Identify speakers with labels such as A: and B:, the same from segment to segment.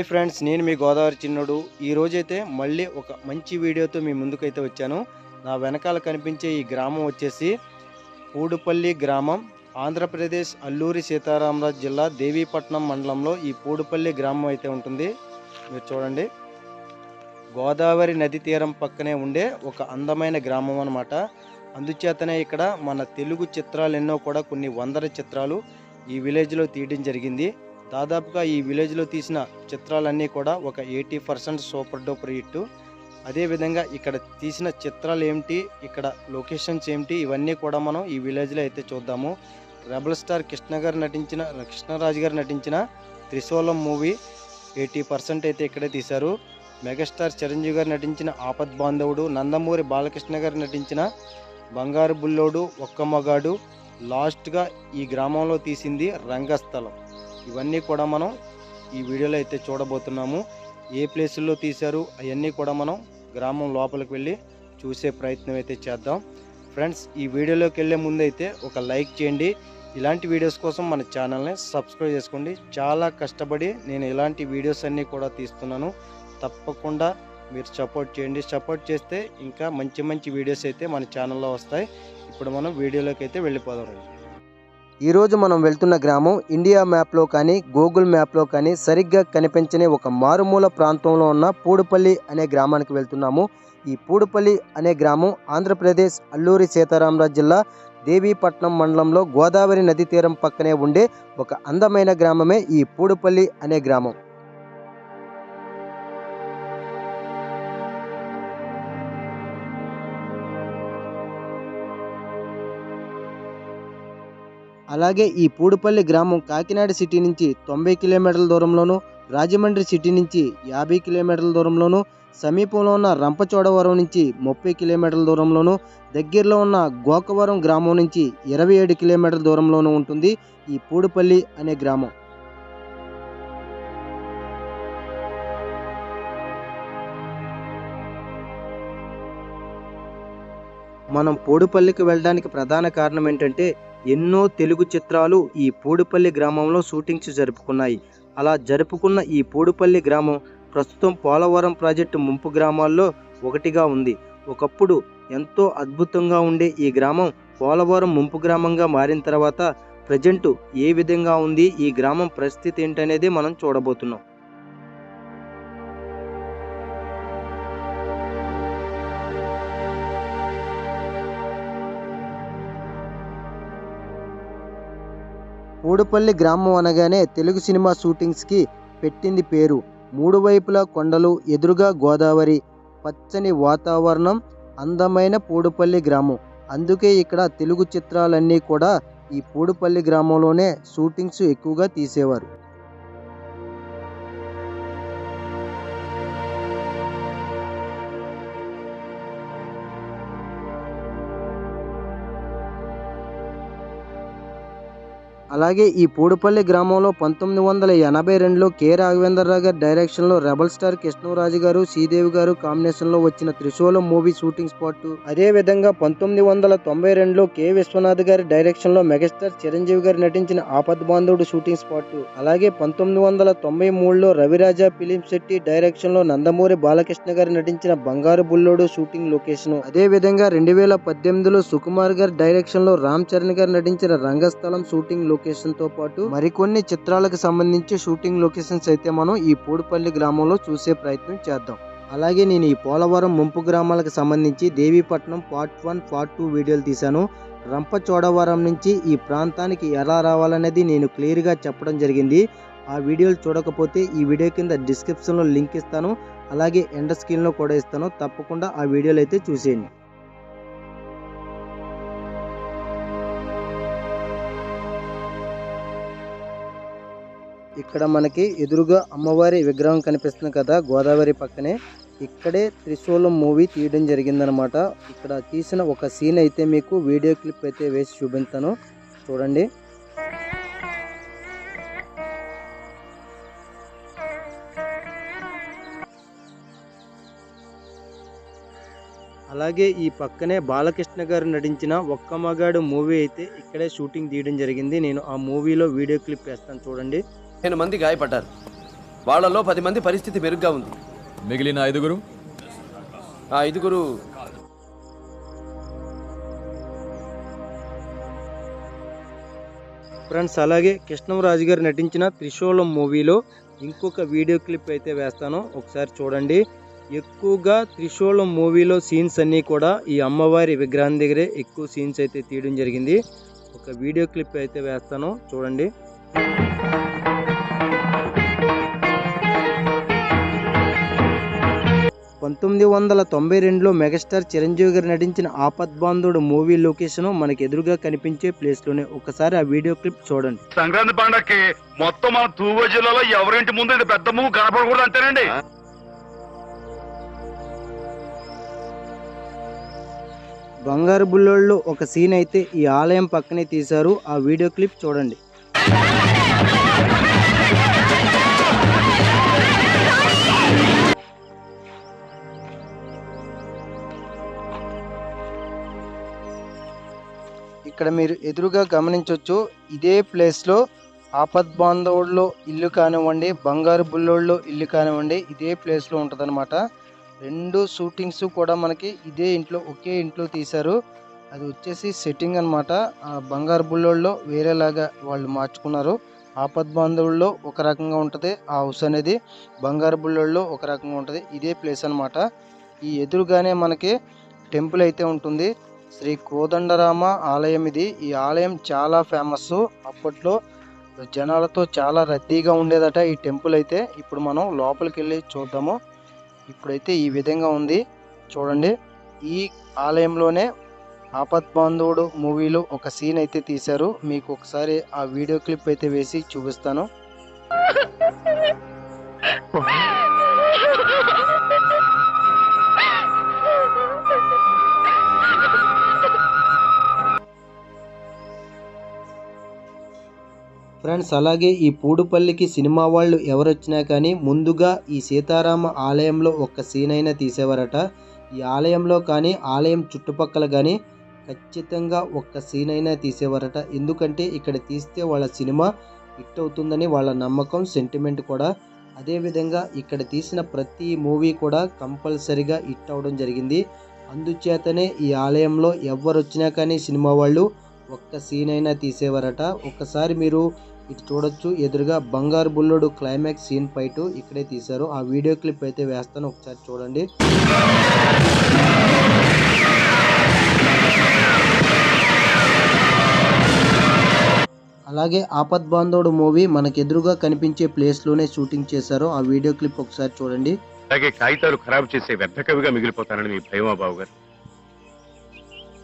A: Hi friends నేను మీ గోదావరి చిన్నడు. ఈ రోజైతే మళ్ళీ ఒక మంచి వీడియోతో మీ ముందుకైతే వచ్చాను. నా వెనకాల కనిపించే ఈ గ్రామం వచ్చేసి పూడుపల్లి గ్రామం. ఆంధ్రప్రదేశ్ అల్లూరి సీతారామరాజు జిల్లా దేవీపట్నం మండలంలో ఈ పూడుపల్లి గ్రామం అయితే ఉంటుంది. మీరు చూడండి. గోదావరి నది తీరం పక్కనే ఉండే ఒక అందమైన గ్రామం అన్నమాట. అందుచేతనే ఇక్కడ మన తెలుగు చిత్రాలు ఎన్నో కూడా కొన్ని వందల చిత్రాలు ఈ విలేజ్లో తీయడం జరిగింది. దాదాపుగా ఈ విలేజ్లో తీసిన చిత్రాలన్నీ కూడా ఒక eighty percent super duper hit. అదేవిధంగా ఇక్కడ తీసిన చిత్రాలు ఏమిటి ఇక్కడ లొకేషన్స్ ఏమిటి ఇవన్నీ కూడా మనం ఈ విలేజ్లో అయితే చూద్దాము. రెబల్ స్టార్ కృష్ణ గారు నటించిన కృష్ణరాజు గారు నటించిన త్రిశూలం మూవీ ఎయిటీ పర్సెంట్ అయితే ఇక్కడే తీశారు. మెగాస్టార్ చిరంజీవి గారు నటించిన ఆపద్ బాంధవుడు నందమూరి బాలకృష్ణ గారు నటించిన బంగారు బుల్లోడు ఒక్క మగాడు లాస్ట్గా ఈ గ్రామంలో తీసింది రంగస్థలం. ఇవన్నీ కూడా మనం ఈ వీడియోలో అయితే చూడబోతున్నాము. ఏ ప్లేసుల్లో తీశారు అవన్నీ కూడా మనం గ్రామం లోపలికి వెళ్ళి చూసే ప్రయత్నం అయితే చేద్దాం. ఫ్రెండ్స్ ఈ వీడియోలోకి వెళ్ళే ముందు అయితే ఒక లైక్ చేయండి. ఇలాంటి వీడియోస్ కోసం మన ఛానల్ని సబ్స్క్రైబ్ చేసుకోండి. చాలా కష్టపడి నేను ఇలాంటి వీడియోస్ అన్నీ కూడా తీస్తున్నాను. తప్పకుండా మీరు సపోర్ట్ చేయండి. సపోర్ట్ చేస్తే ఇంకా మంచి మంచి వీడియోస్ అయితే మన ఛానల్లో వస్తాయి. ఇప్పుడు మనం వీడియోలోకి అయితే వెళ్ళిపోదాం రండి. ఈరోజు మనం వెళ్తున్న గ్రామం ఇండియా మ్యాప్లో కానీ గూగుల్ మ్యాప్లో కానీ సరిగ్గా కనిపించని ఒక మారుమూల ప్రాంతంలో ఉన్న పూడుపల్లి అనే గ్రామానికి వెళ్తున్నాము. ఈ పూడుపల్లి అనే గ్రామం ఆంధ్రప్రదేశ్ అల్లూరి సీతారామరాజు జిల్లా దేవీపట్నం మండలంలో గోదావరి నది తీరం పక్కనే ఉండే ఒక అందమైన గ్రామమే ఈ పూడుపల్లి అనే గ్రామం. అలాగే ఈ పూడిపల్లి గ్రామం కాకినాడ సిటీ నుంచి తొంభై కిలోమీటర్ల దూరంలోను రాజమండ్రి సిటీ నుంచి యాభై కిలోమీటర్ల దూరంలోను సమీపంలో ఉన్న రంపచోడవరం నుంచి ముప్పై కిలోమీటర్ల దూరంలోను దగ్గరలో ఉన్న గోకవరం గ్రామం నుంచి ఇరవై ఏడు కిలోమీటర్ల దూరంలోనూ ఉంటుంది ఈ పూడిపల్లి అనే గ్రామం. మనం పోడుపల్లికి వెళ్ళడానికి ప్రధాన కారణం ఏంటంటే ఎన్నో తెలుగు చిత్రాలు ఈ పూడుపల్లి గ్రామంలో షూటింగ్స్ జరుపుకున్నాయి. అలా జరుపుకున్న ఈ పూడుపల్లి గ్రామం ప్రస్తుతం పోలవరం ప్రాజెక్టు ముంపు గ్రామాల్లో ఒకటిగా ఉంది. ఒకప్పుడు ఎంతో అద్భుతంగా ఉండే ఈ గ్రామం పోలవరం ముంపు గ్రామంగా మారిన తర్వాత ప్రజెంట్ ఏ విధంగా ఉంది ఈ గ్రామం పరిస్థితి ఏంటనేది మనం చూడబోతున్నాం. పూడుపల్లి గ్రామం అనగానే తెలుగు సినిమా షూటింగ్స్కి పెట్టింది పేరు. మూడు వైపులా కొండలు ఎదురుగా గోదావరి పచ్చని వాతావరణం అందమైన పూడుపల్లి గ్రామం. అందుకే ఇక్కడ తెలుగు చిత్రాలన్నీ కూడా ఈ పూడుపల్లి గ్రామంలోనే షూటింగ్స్ ఎక్కువగా తీసేవారు. అలాగే ఈ పూడుపల్లి గ్రామంలో పంతొమ్మిది వందల ఎనభై రెండులో కె. రాఘవేంద్రరావు గారి డైరెక్షన్లో రెబల్ స్టార్ కృష్ణరాజు గారు శ్రీదేవి గారు కాంబినేషన్లో వచ్చిన త్రిశూలం మూవీ షూటింగ్ స్పాట్. అదే విధంగా పంతొమ్మిది వందల తొంభై రెండులో కె. విశ్వనాథ్ గారి డైరెక్షన్లో మెగాస్టార్ చిరంజీవి గారు నటించిన ఆపద్ బాంధవుడు షూటింగ్ స్పాట్. అలాగే పంతొమ్మిది వందల తొంభై మూడులో రవిరాజా ఫిలిం శెట్టి డైరెక్షన్లో నందమూరి బాలకృష్ణ గారు నటించిన బంగారు బుల్లోడు షూటింగ్ లొకేషన్. అదే విధంగా రెండు వేల పద్దెనిమిదిలో సుకుమార్ గారి డైరెక్షన్లో రామ్ చరణ్ గారు నటించిన రంగస్థలం షూటింగ్ లొకేషన్. తో పాటు మరికొన్ని చిత్రాలకు సంబంధించి షూటింగ్ లొకేషన్స్ అయితే మనం ఈ పూడిపల్లి గ్రామంలో చూసే ప్రయత్నం చేద్దాం. అలాగే నేను ఈ పోలవరం ముంపు గ్రామాలకు సంబంధించి Devipatnam part one part two వీడియోలు తీశాను. రంపచోడవరం నుంచి ఈ ప్రాంతానికి ఎలా రావాలనేది నేను క్లియర్గా చెప్పడం జరిగింది. ఆ వీడియోలు చూడకపోతే ఈ వీడియో కింద డిస్క్రిప్షన్లో లింక్ ఇస్తాను. అలాగే ఎండ స్క్రీన్లో కూడా ఇస్తాను. తప్పకుండా ఆ వీడియోలు అయితే చూసేయండి. ఇక్కడ మనకి ఎదురుగా అమ్మవారి విగ్రహం కనిపిస్తుంది కదా గోదావరి పక్కనే. ఇక్కడే త్రిశూలం మూవీ తీయడం జరిగిందనమాట. ఇక్కడ తీసిన ఒక సీన్ అయితే మీకు వీడియో క్లిప్ అయితే వేసి చూపించాను చూడండి. అలాగే ఈ పక్కనే బాలకృష్ణ గారు నటించిన ఒక్క మగాడు మూవీ అయితే ఇక్కడే షూటింగ్ తీయడం జరిగింది. నేను ఆ మూవీలో వీడియో క్లిప్ వేస్తాను చూడండి.
B: పదిహేను మంది గాయపడ్డారు. వాళ్ళలో పది మంది పరిస్థితి మెరుగ్గా ఉంది.
C: మిగిలిన ఐదుగురు?
B: ఆ ఐదుగురు
A: ఫ్రెండ్స్ అలాగే కృష్ణంరాజు గారు నటించిన త్రిశూలం మూవీలో ఇంకొక వీడియో క్లిప్ అయితే వేస్తాను. ఒకసారి చూడండి. ఎక్కువగా త్రిశూలం మూవీలో సీన్స్ అన్నీ కూడా ఈ అమ్మవారి విగ్రహం దగ్గరే ఎక్కువ సీన్స్ అయితే తీయడం జరిగింది. ఒక వీడియో క్లిప్ అయితే వేస్తాను. చూడండి. పంతొమ్మిది వందల తొంభై రెండులో మెగాస్టార్ చిరంజీవి గారు నటించిన ఆపద్బాంధుడు మూవీ లొకేషన్ మనకి ఎదురుగా కనిపించే ప్లేస్లోనే ఒకసారి ఆ వీడియో క్లిప్ చూడండి.
D: సంక్రాంతి పండక్కి మొత్తం మన తూర్పు జిల్లాలో ఎవరింటి ముందు ఇది పెద్ద ముగ్గు కనపడకూడదు అంతేనండి
A: బంగారు బుల్లోళ్ళు ఒక సీన్ అయితే ఈ ఆలయం పక్కనే తీశారు. ఆ వీడియో క్లిప్ చూడండి. ఇక్కడ మీరు ఎదురుగా గమనించవచ్చు ఇదే ప్లేస్లో ఆపద్ బాంధవుల్లో ఇల్లు కానివ్వండి బంగారు బుల్లోళ్ళు ఇల్లు కానివ్వండి ఇదే ప్లేస్లో ఉంటుందన్నమాట. రెండు షూటింగ్స్ కూడా మనకి ఇదే ఇంట్లో ఒకే ఇంట్లో తీశారు. అది వచ్చేసి సెట్టింగ్ అనమాట బంగారు బుల్లోళ్ళలో వేరేలాగా వాళ్ళు మార్చుకున్నారు. ఆపద్ బాంధవుల్లో ఒక రకంగా ఉంటుంది ఆ హౌస్ అనేది బంగారు బుల్లోళ్ళలో ఒక రకంగా ఉంటుంది ఇదే ప్లేస్ అన్నమాట. ఈ ఎదురుగానే మనకి టెంపుల్ అయితే ఉంటుంది. శ్రీ కోదండరామ ఆలయం ఇది. ఈ ఆలయం చాలా ఫేమస్ అప్పట్లో జనాలతో చాలా రద్దీగా ఉండేదట ఈ టెంపుల్ అయితే. ఇప్పుడు మనం లోపలికి వెళ్ళి చూద్దాము. ఇప్పుడైతే ఈ విధంగా ఉంది. చూడండి. ఈ ఆలయంలోనే ఆపత్ బాంధవుడు మూవీలో ఒక సీన్ అయితే తీశారు. మీకు ఒకసారి ఆ వీడియో క్లిప్ అయితే వేసి చూపిస్తాను. ఫ్రెండ్స్ అలాగే ఈ పూడుపల్లికి సినిమా వాళ్ళు ఎవరు వచ్చినా కానీ ముందుగా ఈ సీతారామ ఆలయంలో ఒక్క సీన్ అయినా తీసేవారట. ఈ ఆలయంలో కానీ ఆలయం చుట్టుపక్కల కానీ ఖచ్చితంగా ఒక్క సీన్ అయినా తీసేవారట. ఎందుకంటే ఇక్కడ తీస్తే వాళ్ళ సినిమా హిట్ అవుతుందని వాళ్ళ నమ్మకం సెంటిమెంట్ కూడా. అదేవిధంగా ఇక్కడ తీసిన ప్రతి మూవీ కూడా కంపల్సరిగా హిట్ అవడం జరిగింది. అందుచేతనే ఈ ఆలయంలో ఎవరు వచ్చినా కానీ సినిమా వాళ్ళు ఒక్క సీన్ అయినా తీసేవారట. ఒక్కసారి మీరు ఇటు చూడొచ్చు. ఎదురుగా బంగారు బుల్లోడు క్లైమాక్స్ సీన్ ఫైట్ ఇక్కడే తీశారు. ఆ వీడియో క్లిప్ అయితే వేస్తాను. ఒకసారి చూడండి. అలాగే ఆపద్ బాంధవుడు మూవీ మనకు ఎదురుగా కనిపించే ప్లేస్లోనే షూటింగ్ చేశారు. ఆ వీడియో క్లిప్ ఒకసారి చూడండి.
D: అలాగే కాగితాలు ఖరాబ్ చేసే వ్యర్థకవిగా మిగిలిపోతానని మీ భయమా బాబు గారు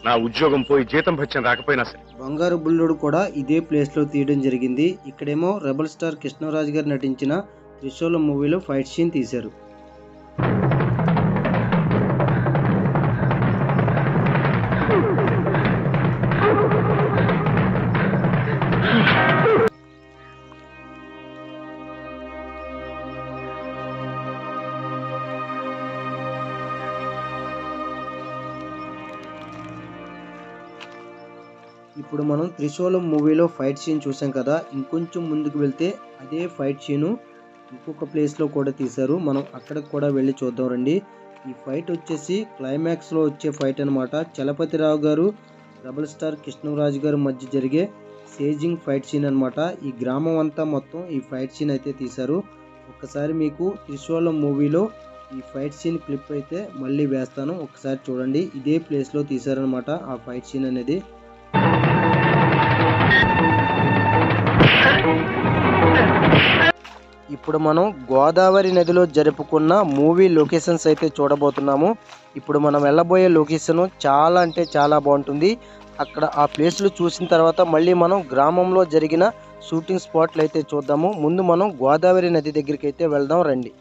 D: నా ఉద్యోగం పోయి జీతం భత్యం రాకపోయినా సరే.
A: బంగారు బుల్లుడు కూడా ఇదే ప్లేస్లో తీయడం జరిగింది. ఇక్కడేమో రెబల్ స్టార్ కృష్ణరాజు గారు నటించిన త్రిశూలం మూవీలో ఫైట్ సీన్ తీశారు. త్రిశూలం మూవీలో ఫైట్ సీన్ చూసాం కదా ఇంకొంచెం ముందుకు వెళ్తే అదే ఫైట్ సీను ఇంకొక ప్లేస్లో కూడా తీశారు. మనం అక్కడికి కూడా వెళ్ళి చూద్దాం రండి. ఈ ఫైట్ వచ్చేసి క్లైమాక్స్లో వచ్చే ఫైట్ అనమాట చలపతిరావు గారు డబుల్ స్టార్ కృష్ణరాజు గారు మధ్య జరిగే సేజింగ్ ఫైట్ సీన్ అనమాట ఈ గ్రామం అంతా మొత్తం ఈ ఫైట్ సీన్ అయితే తీశారు. ఒక్కసారి మీకు త్రిశూలం మూవీలో ఈ ఫైట్ సీన్ క్లిప్ అయితే మళ్ళీ వేస్తాను. ఒకసారి చూడండి. ఇదే ప్లేస్లో తీశారనమాట ఆ ఫైట్ సీన్ అనేది. ఇప్పుడు మనం గోదావరి నదిలో జరుపుకున్న మూవీ లొకేషన్స్ అయితే చూడబోతున్నాము. ఇప్పుడు మనం వెళ్ళబోయే లొకేషన్ చాలా అంటే చాలా బాగుంటుంది. అక్కడ ఆ ప్లేస్లు చూసిన తర్వాత మళ్ళీ మనం గ్రామంలో జరిగిన షూటింగ్ స్పాట్లు అయితే చూద్దాము. ముందు మనం గోదావరి నది దగ్గరికి అయితే వెళ్దాం రండి.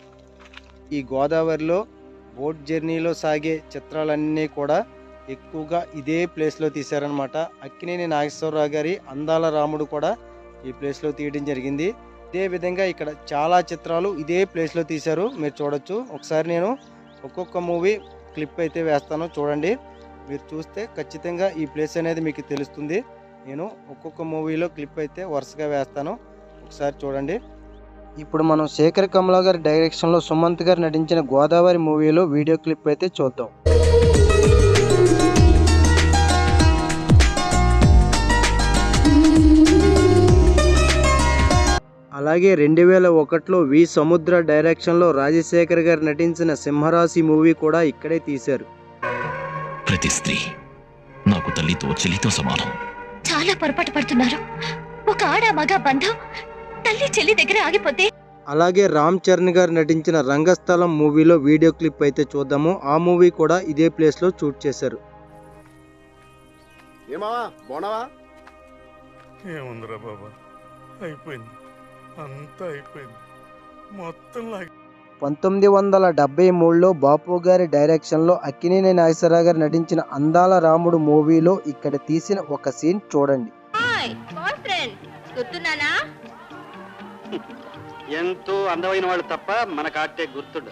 A: ఈ గోదావరిలో బోట్ జర్నీలో సాగే చిత్రాలన్నీ కూడా ఎక్కువగా ఇదే ప్లేస్లో తీశారనమాట అక్కినేని నాగేశ్వరరావు గారి అందాల రాముడు కూడా ఈ ప్లేస్లో తీయడం జరిగింది. ఇదే విధంగా ఇక్కడ చాలా చిత్రాలు ఇదే ప్లేస్లో తీశారు. మీరు చూడొచ్చు. ఒకసారి నేను ఒక్కొక్క మూవీ క్లిప్ అయితే వేస్తాను. చూడండి. మీరు చూస్తే ఖచ్చితంగా ఈ ప్లేస్ అనేది మీకు తెలుస్తుంది. నేను ఒక్కొక్క మూవీలో క్లిప్ అయితే వరుసగా వేస్తాను. ఒకసారి చూడండి. ఇప్పుడు మనం శేఖర్ కమలా గారి డైరెక్షన్లో సుమంత్ గారు నటించిన గోదావరి మూవీలో వీడియో క్లిప్ అయితే చూద్దాం. అలాగే రెండు వేల ఒకటిలో వి సముద్ర డైరెక్షన్లో రాజశేఖర్ గారు నటించిన సింహరాశి మూవీ కూడా ఇక్కడే తీశారు.
C: ప్రతి స్త్రీ నాకు తల్లితో చెల్లితో సమానం.
E: చాలా పొరపాటు పడుతున్నారు. ఒక ఆడ మగ బంధం తల్లి చెల్లి దగ్గర ఆగిపోతే?
A: అలాగే రామ్ చరణ్ గారు నటించిన రంగస్థలం మూవీలో వీడియో క్లిప్ అయితే చూద్దాము. ఆ మూవీ కూడా ఇదే ప్లేస్లో షూట్ చేశారు.
B: ఏమావా బోనవా?
F: ఏముందిరా బాబా అయిపోయింది. అంతా అయిపోయింది. మొత్తం లాగి
A: పంతొమ్మిది వందల డెబ్బై మూడులో బాపు గారి డైరెక్షన్లో అక్కినేని నాగేశ్వరరావు గారు నటించిన అందాల రాముడు మూవీలో ఇక్కడ తీసిన ఒక సీన్ చూడండి.
E: గుర్తున్నానా?
G: ఎంతో అందమైన వాళ్ళు తప్ప మనకు ఆటే గుర్తుండు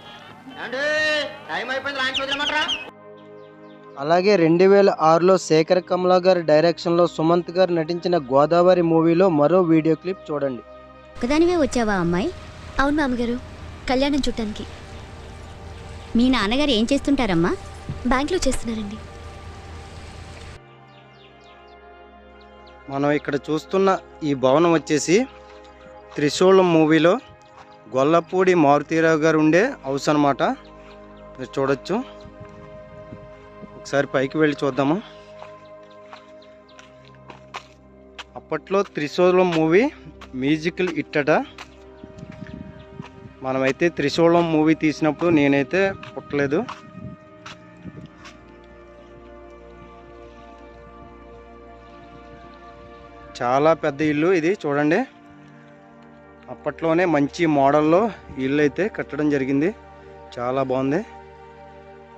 A: అలాగే రెండు వేల ఆరులో శేఖర్ కమలా గారి డైరెక్షన్లో సుమంత్ గారు నటించిన గోదావరి మూవీలో మరో వీడియో క్లిప్ చూడండి.
E: ఒకదానివే వచ్చావా అమ్మాయి? అవును మామగారు. కళ్యాణం చుట్టానికి మీ నాన్నగారు ఏం చేస్తుంటారమ్మా? బ్యాంక్లో చేస్తున్నారండి.
A: మనం ఇక్కడ చూస్తున్న ఈ భవనం వచ్చేసి త్రిశూలం మూవీలో గొల్లపూడి మారుతీరావు గారు ఉండే హౌస్ అనమాట మీరు చూడొచ్చు. ఒకసారి పైకి వెళ్ళి చూద్దాము. అప్పట్లో త్రిశూలం మూవీ మ్యూజికల్ ఇట్టట. మనమైతే త్రిశూలం మూవీ తీసినప్పుడు నేనైతే పుట్టలేదు. చాలా పెద్ద ఇల్లు ఇది చూడండి. అప్పట్లోనే మంచి మోడల్లో ఇల్లు అయితే కట్టడం జరిగింది. చాలా బాగుంది.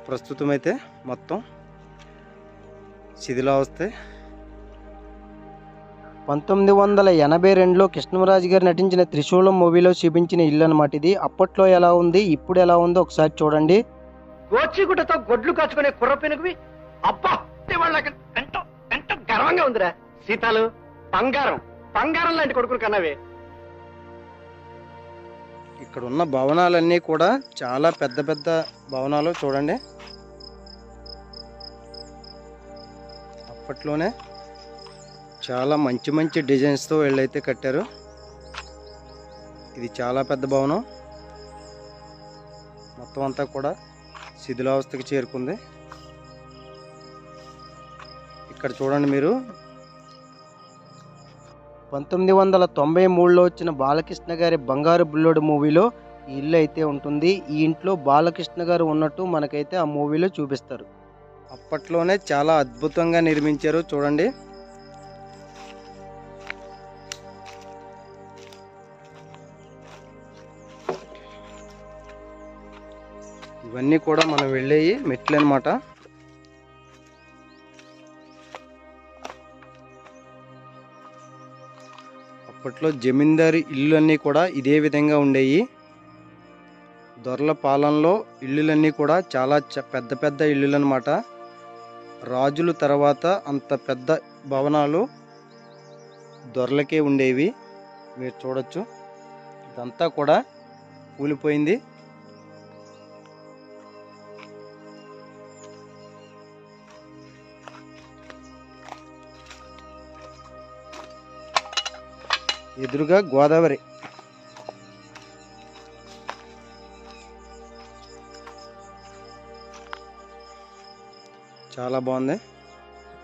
A: ప్రస్తుతం అయితే మొత్తం శిథిలావస్థే. పంతొమ్మిది వందల ఎనభై రెండులో కృష్ణరాజు గారు నటించిన త్రిశూలం మూవీలో చూపించిన ఇల్లు అనమాట ఇది. అప్పట్లో ఎలా ఉంది ఇప్పుడు ఎలా ఉందో ఒకసారి చూడండి.
G: గోచిగుడ్డతో గొడ్లు కాచుకునే కుర్ర పెనుగువి? అబ్బా వాళ్ళకి ఎంతో ఎంతో గర్వంగా ఉందిరా. సీతాలు బంగారం బంగారం లాంటి కొడుకులు కన్నవే.
A: ఇక్కడ ఉన్న భవనాలన్నీ కూడా చాలా పెద్ద పెద్ద భవనాలు చూడండి. అప్పట్లోనే చాలా మంచి మంచి డిజైన్స్తో వీళ్ళైతే కట్టారు. ఇది చాలా పెద్ద భవనం. మొత్తం అంతా కూడా శిథిలావస్థకి చేరుకుంది. ఇక్కడ చూడండి మీరు. పంతొమ్మిది వందల తొంభై మూడులో వచ్చిన బాలకృష్ణ గారి బంగారు బుల్లోడు మూవీలో ఈ ఇల్లు అయితే ఉంటుంది. ఈ ఇంట్లో బాలకృష్ణ గారు ఉన్నట్టు మనకైతే ఆ మూవీలో చూపిస్తారు. అప్పట్లోనే చాలా అద్భుతంగా నిర్మించారు. చూడండి. ఇవన్నీ కూడా మనం వెళ్ళేవి మెట్లు అనమాట అప్పట్లో జమీందారి ఇల్లు అన్నీ కూడా ఇదే విధంగా ఉండేవి దొరల పాలనలో ఇల్లులన్నీ కూడా చాలా పెద్ద పెద్ద ఇల్లులు అనమాట రాజుల తర్వాత అంత పెద్ద భవనాలు దొరలకే ఉండేవి. మీరు చూడొచ్చు. ఇదంతా కూడా కూలిపోయింది. ఎదురుగా గోదావరి. చాలా బాగుంది.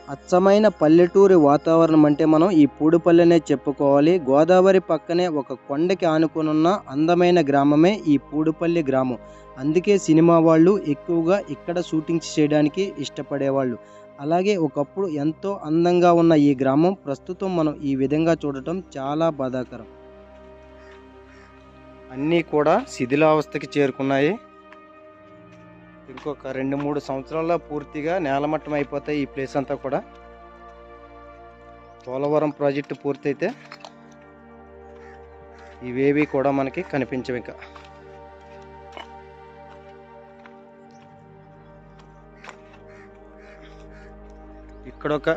A: అచ్చమైన పల్లెటూరి వాతావరణం అంటే మనం ఈ పూడిపల్లెనే చెప్పుకోవాలి. గోదావరి పక్కనే ఒక కొండకి ఆనుకునున్న అందమైన గ్రామమే ఈ పూడిపల్లి గ్రామం. అందుకే సినిమా వాళ్ళు ఎక్కువగా ఇక్కడ షూటింగ్స్ చేయడానికి ఇష్టపడేవాళ్ళు. అలాగే ఒకప్పుడు ఎంతో అందంగా ఉన్న ఈ గ్రామం ప్రస్తుతం మనం ఈ విధంగా చూడటం చాలా బాధాకరం. అన్నీ కూడా శిథిలావస్థకి చేరుకున్నాయి. ఇంకొక రెండు మూడు సంవత్సరాల్లో పూర్తిగా నేలమట్టం అయిపోతాయి ఈ ప్లేస్ అంతా కూడా. పోలవరం ప్రాజెక్టు పూర్తయితే ఇవేవి కూడా మనకి కనిపించవు ఇంకా. ఇక్కడ ఒక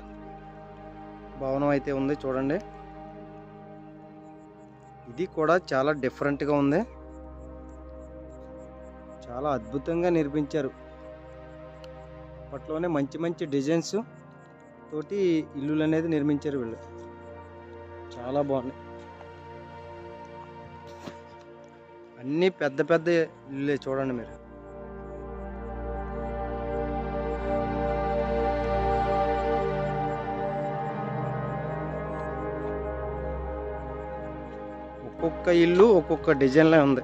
A: భవనం అయితే ఉంది చూడండి. ఇది కూడా చాలా డిఫరెంట్గా ఉంది. చాలా అద్భుతంగా నిర్మించారు. అప్పట్లోనే మంచి మంచి డిజైన్స్ తోటి ఇల్లులు అనేది నిర్మించారు వీళ్ళు. చాలా బాగున్నాయి. అన్నీ పెద్ద పెద్ద ఇల్లు చూడండి మీరు. ఒక్కొక్క ఇల్లు ఒక్కొక్క డిజైన్లో ఉంది.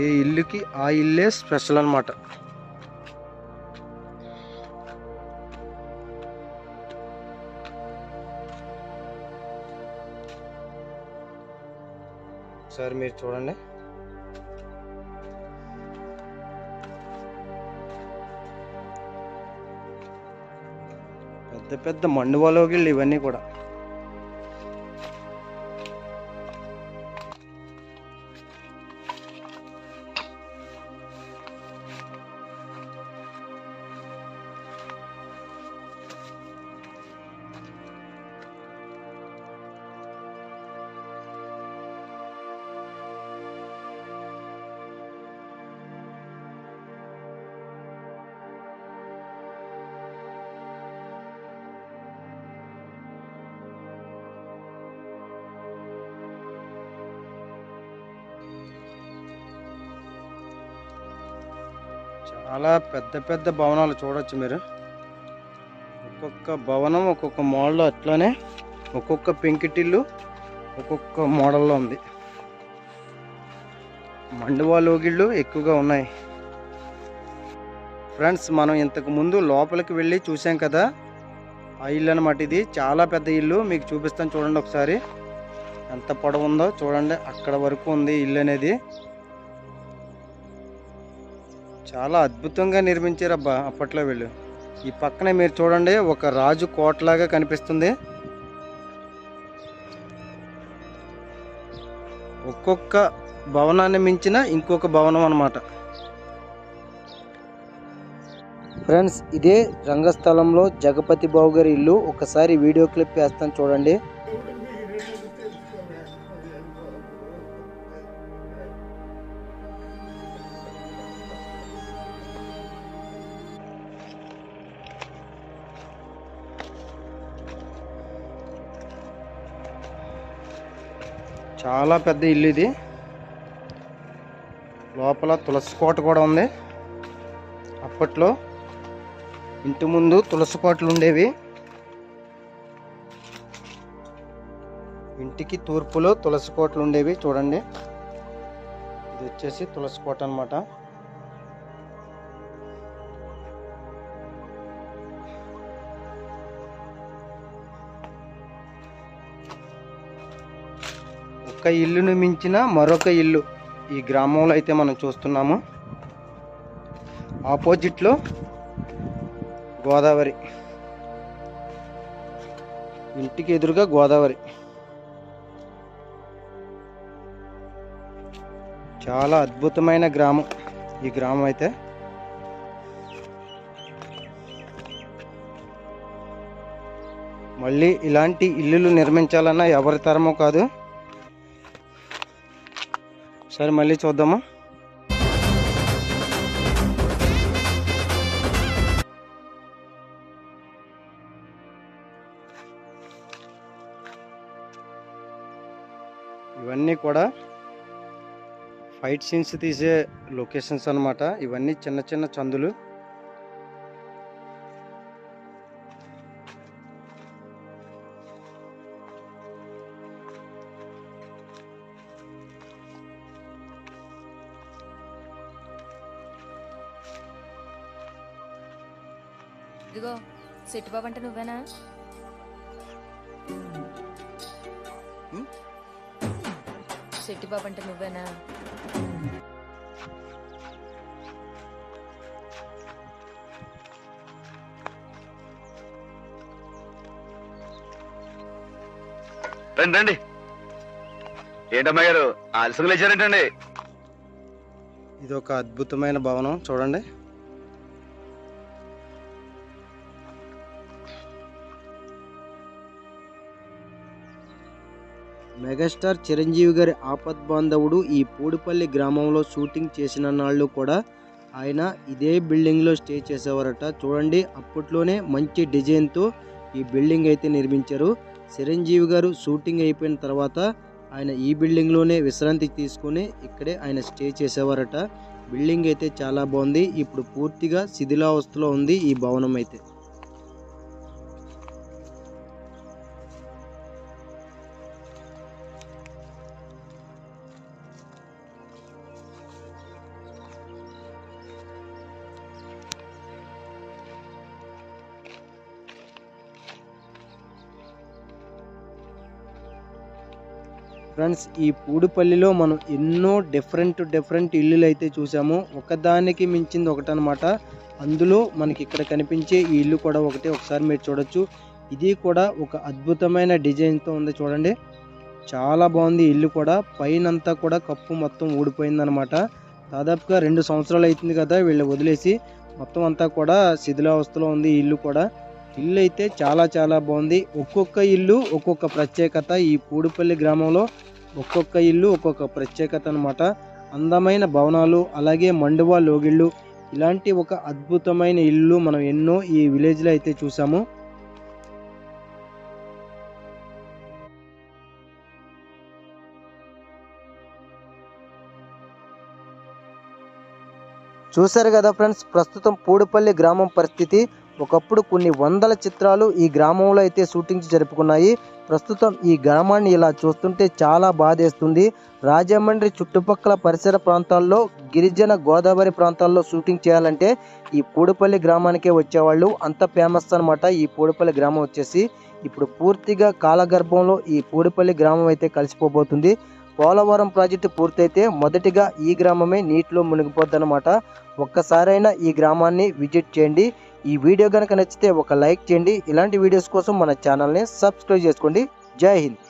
A: ఏ ఇల్లుకి ఆ ఇల్లే స్పెషల్ అన్నమాట. సార్ మీరు చూడండి. పెద్ద పెద్ద మండువాలోగిళ్ళు ఇవన్నీ కూడా. చాలా పెద్ద పెద్ద భవనాలు చూడవచ్చు మీరు. ఒక్కొక్క భవనం ఒక్కొక్క మోడల్లో అట్లానే ఒక్కొక్క పెంకిటిల్లు ఒక్కొక్క మోడల్లో ఉంది. మండువా లోగిళ్ళు ఎక్కువగా ఉన్నాయి. ఫ్రెండ్స్ మనం ఇంతకు ముందు లోపలికి వెళ్ళి చూసాం కదా? ఆ ఇల్లు అనమాట ఇది. చాలా పెద్ద ఇల్లు. మీకు చూపిస్తాను చూడండి ఒకసారి. ఎంత పొడవు ఉందో చూడండి. అక్కడ వరకు ఉంది ఇల్లు అనేది. చాలా అద్భుతంగా నిర్మించారబ్బా అప్పట్లో వీళ్ళు. ఈ పక్కనే మీరు చూడండి ఒక రాజు కోటలాగా కనిపిస్తుంది. ఒక్కొక్క భవనాన్ని మించిన ఇంకొక భవనం అన్నమాట. ఫ్రెండ్స్ ఇదే రంగస్థలంలో జగపతి బాబు గారి ఇల్లు. ఒకసారి వీడియో క్లిప్ వేస్తాను చూడండి. చాలా పెద్ద ఇల్లు ఇది. లోపల తులసి కోట కూడా ఉంది. అప్పట్లో ఇంటి ముందు తులసి కోటలు ఉండేవి. ఇంటికి తూర్పులో తులసి కోటలు ఉండేవి. చూడండి. ఇది వచ్చేసి తులసి కోట అనమాట ఒక ఇల్లును మించిన మరొక ఇల్లు ఈ గ్రామంలో అయితే మనం చూస్తున్నాము. ఆపోజిట్లో గోదావరి. ఇంటికి ఎదురుగా గోదావరి. చాలా అద్భుతమైన గ్రామం ఈ గ్రామం అయితే. మళ్ళీ ఇలాంటి ఇల్లులు నిర్మించాలన్నా ఎవరి తరమో కాదు. సరే మళ్ళీ చూద్దామా? ఇవన్నీ కూడా ఫైట్ సీన్స్ తీసే లొకేషన్స్ అనమాట ఇవన్నీ చిన్న చిన్న చందులు.
H: ఇదిగో సెట్టిబాబు అంటే నువ్వేనా?
A: హ్మ్?
H: సెట్టిబాబు అంటే నువ్వేనా?
I: రండి రండి. ఏంటమ్మా గారు ఆలస్యం లేచారేంటండి.
A: ఇది ఒక అద్భుతమైన భవనం చూడండి. మెగాస్టార్ చిరంజీవి గారి ఆపద్ బాంధవుడు ఈ పూడిపల్లి గ్రామంలో షూటింగ్ చేసిన నాళ్ళు కూడా ఆయన ఇదే బిల్డింగ్లో స్టే చేసేవారట. చూడండి అప్పట్లోనే మంచి డిజైన్తో ఈ బిల్డింగ్ అయితే నిర్మించారు. చిరంజీవి గారు షూటింగ్ అయిపోయిన తర్వాత ఆయన ఈ బిల్డింగ్లోనే విశ్రాంతి తీసుకొని ఇక్కడే ఆయన స్టే చేసేవారట. బిల్డింగ్ అయితే చాలా బాగుంది. ఇప్పుడు పూర్తిగా శిథిలావస్థలో ఉంది ఈ భవనం అయితే. ఫ్రెండ్స్ ఈ పూడిపల్లిలో మనం ఎన్నో డిఫరెంట్ డిఫరెంట్ ఇల్లులు అయితే చూసాము. ఒకదానికి మించింది ఒకటనమాట అందులో మనకి ఇక్కడ కనిపించే ఈ ఇల్లు కూడా ఒకటి. ఒకసారి మీరు చూడొచ్చు. ఇది కూడా ఒక అద్భుతమైన డిజైన్తో ఉంది చూడండి. చాలా బాగుంది ఇల్లు కూడా. పైనంతా కూడా కప్పు మొత్తం ఊడిపోయిందనమాట దాదాపుగా రెండు సంవత్సరాలు అవుతుంది కదా వీళ్ళు వదిలేసి. మొత్తం అంతా కూడా శిథిలావస్థలో ఉంది ఇల్లు కూడా. ఇల్లు అయితే చాలా చాలా బాగుంది. ఒక్కొక్క ఇల్లు ఒక్కొక్క ప్రత్యేకత ఈ పూడిపల్లి గ్రామంలో. ఒక్కొక్క ఇల్లు ఒక్కొక్క ప్రత్యేకత అనమాట అందమైన భవనాలు అలాగే మండువా లోగిళ్ళు. ఇలాంటి ఒక అద్భుతమైన ఇల్లు మనం ఎన్నో ఈ విలేజ్లో అయితే చూసాము. చూశారు కదా ఫ్రెండ్స్ ప్రస్తుతం పూడిపల్లి గ్రామం పరిస్థితి. ఒకప్పుడు కొన్ని వందల చిత్రాలు ఈ గ్రామంలో అయితే షూటింగ్స్ జరుపుకున్నాయి. ప్రస్తుతం ఈ గ్రామాన్ని ఇలా చూస్తుంటే చాలా బాధేస్తుంది. రాజమండ్రి చుట్టుపక్కల పరిసర ప్రాంతాల్లో గిరిజన గోదావరి ప్రాంతాల్లో షూటింగ్ చేయాలంటే ఈ పూడిపల్లి గ్రామానికే వచ్చేవాళ్ళు. అంత ఫేమస్ అనమాట ఈ పూడిపల్లి గ్రామం వచ్చేసి. ఇప్పుడు పూర్తిగా కాలగర్భంలో ఈ పూడిపల్లి గ్రామం అయితే కలిసిపోబోతుంది. పోలవరం ప్రాజెక్టు పూర్తయితే మొదటిగా ఈ గ్రామమే నీటిలో మునిగిపోద్దన్నమాట. ఒక్కసారైనా ఈ గ్రామాన్ని విజిట్ చేయండి. ఈ వీడియో కనుక నచ్చితే ఒక లైక్ చేయండి. ఇలాంటి వీడియోస్ కోసం మన ఛానల్ని సబ్స్క్రైబ్ చేసుకోండి. జై హింద్.